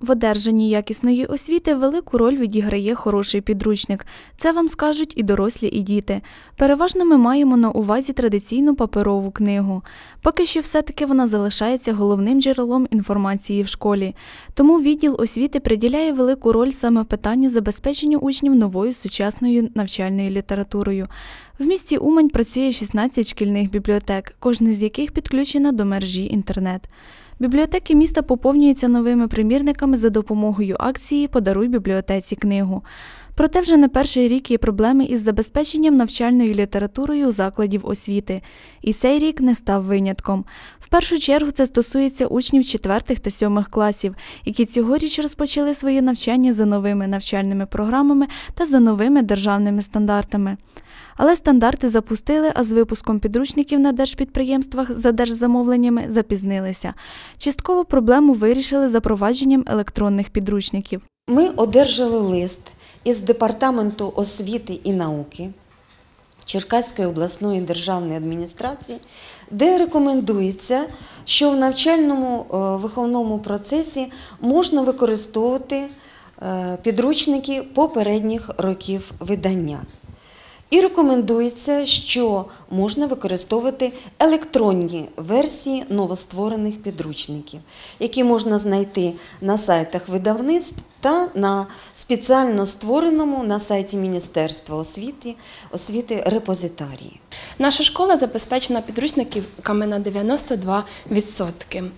В одержанні якісної освіти велику роль відіграє хороший підручник. Це вам скажуть і дорослі, і діти. Переважно ми маємо на увазі традиційну паперову книгу. Поки що все-таки вона залишається головним джерелом інформації в школі. Тому відділ освіти приділяє велику роль саме питанню забезпеченню учнів новою сучасною навчальною літературою. В місті Умань працює 16 шкільних бібліотек, кожна з яких підключена до мережі інтернет. Бібліотеки міста поповнюються новими примірниками за допомогою акції Подаруй бібліотеці книгу. Проте вже не перший рік є проблеми із забезпеченням навчальною літературою закладів освіти. І цей рік не став винятком. В першу чергу це стосується учнів 4 та 7 класів, які цьогоріч розпочали своє навчання за новими навчальними програмами та за новими державними стандартами. Але стандарти запустили, а з випуском підручників на держпідприємствах за держзамовленнями запізнилися. Частково проблему вирішили запровадженням електронних підручників. Ми одержали лист із Департаменту освіти і науки Черкаської обласної державної адміністрації, де рекомендується, що в навчальному е, виховному процесі можна використовувати е, підручники попередніх років видання. І рекомендується, що можна використовувати електронні версії новостворених підручників, які можна знайти на сайтах видавництв та на спеціально створеному на сайті Міністерства освіти, освіти репозитарії. Наша школа забезпечена підручниками на 92%.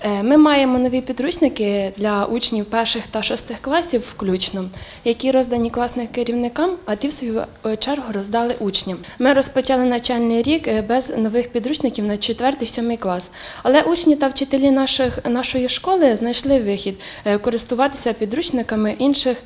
Е, Ми маємо нові підручники для учнів перших та шостих класів включно, які роздані класним керівникам, а ті в свою чергу роздали учням. Ми розпочали навчальний рік е, без нових підручників на 4-7 клас. Але учні та вчителі наших, нашої школи знайшли вихід е, користуватися підручниками інших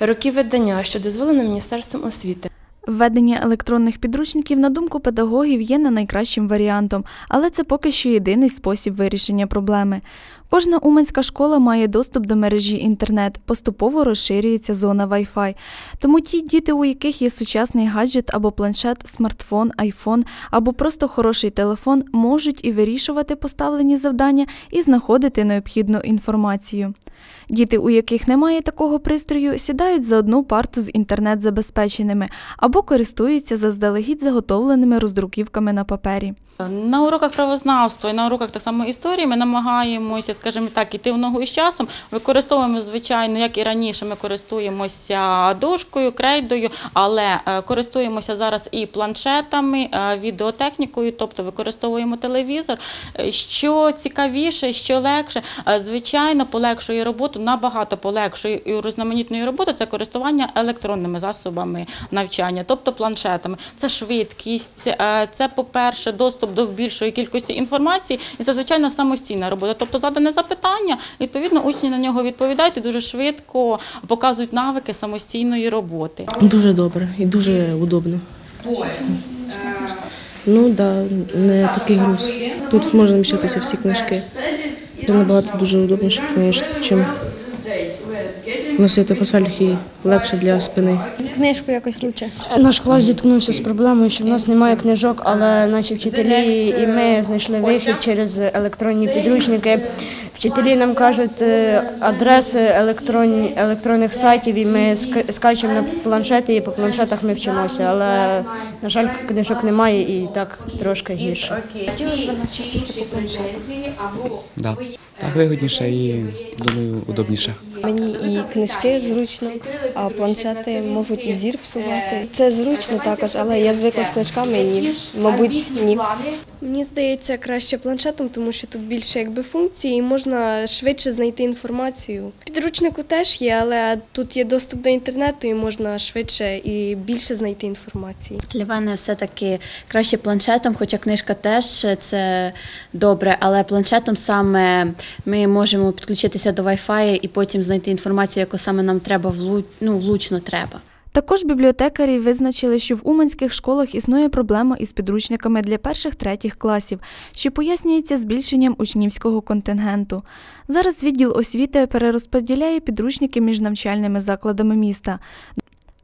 років видання, що дозволено Міністерством освіти. Введення електронних підручників, на думку педагогів, є не найкращим варіантом, але це поки що єдиний спосіб вирішення проблеми. Кожна уманська школа має доступ до мережі інтернет, поступово розширюється зона Wi-Fi. Тому ті діти, у яких є сучасний гаджет або планшет, смартфон, айфон або просто хороший телефон, можуть і вирішувати поставлені завдання і знаходити необхідну інформацію. Діти, у яких немає такого пристрою, сідають за одну парту з інтернет-забезпеченими або користуються заздалегідь заготовленими роздруківками на папері. На уроках правознавства і на уроках так само історії ми намагаємося, скажімо так, іти в ногу із часом. Використовуємо, звичайно, як і раніше, ми користуємося дошкою, крейдою, але е, користуємося зараз і планшетами, е, відеотехнікою, тобто використовуємо телевізор. Е, Що цікавіше, що легше, звичайно, полегшує роботу, набагато полегшує і урізноманітнює роботу це користування електронними засобами навчання, тобто планшетами. Це швидкість, е, це, по-перше, доступ до більшої кількості інформації, і це, звичайно, самостійна робота. Тобто задане запитання, відповідно, учні на нього відповідають і дуже швидко показують навики самостійної роботи. Дуже добре і дуже удобно. Ну да, не такий груз. Тут можна вміщатися всі книжки. Це набагато дуже удобніше, звісно, чим носити портфель і легше для спини. Книжку якось лучше. Наш клас зіткнувся з проблемою, що в нас немає книжок, але наші вчителі і ми знайшли вихід через електронні підручники. Вчителі нам кажуть е, адреси електронні, електронних сайтів, і ми скачемо на планшети, і по планшетах ми вчимося. Але, на жаль, книжок немає і так трошки гірше. Да. Так вигодніше і думаю, удобніше. Мені і книжки зручно, а планшети можуть і зір псувати. Це зручно також, але я звикла з книжками і, мабуть, ні. Мені здається, краще планшетом, тому що тут більше якби функцій і можна швидше знайти інформацію. Підручнику теж є, але тут є доступ до інтернету і можна швидше і більше знайти інформації. Для мене все-таки краще планшетом, хоча книжка теж це добре, але планшетом саме ми можемо підключитися до Wi-Fi і потім знайти інформацію, яку саме нам треба ну, влучно треба. Також бібліотекарі визначили, що в уманських школах існує проблема із підручниками для перших-третіх класів, що пояснюється збільшенням учнівського контингенту. Зараз відділ освіти перерозподіляє підручники між навчальними закладами міста.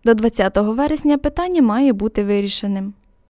До 20 вересня питання має бути вирішеним.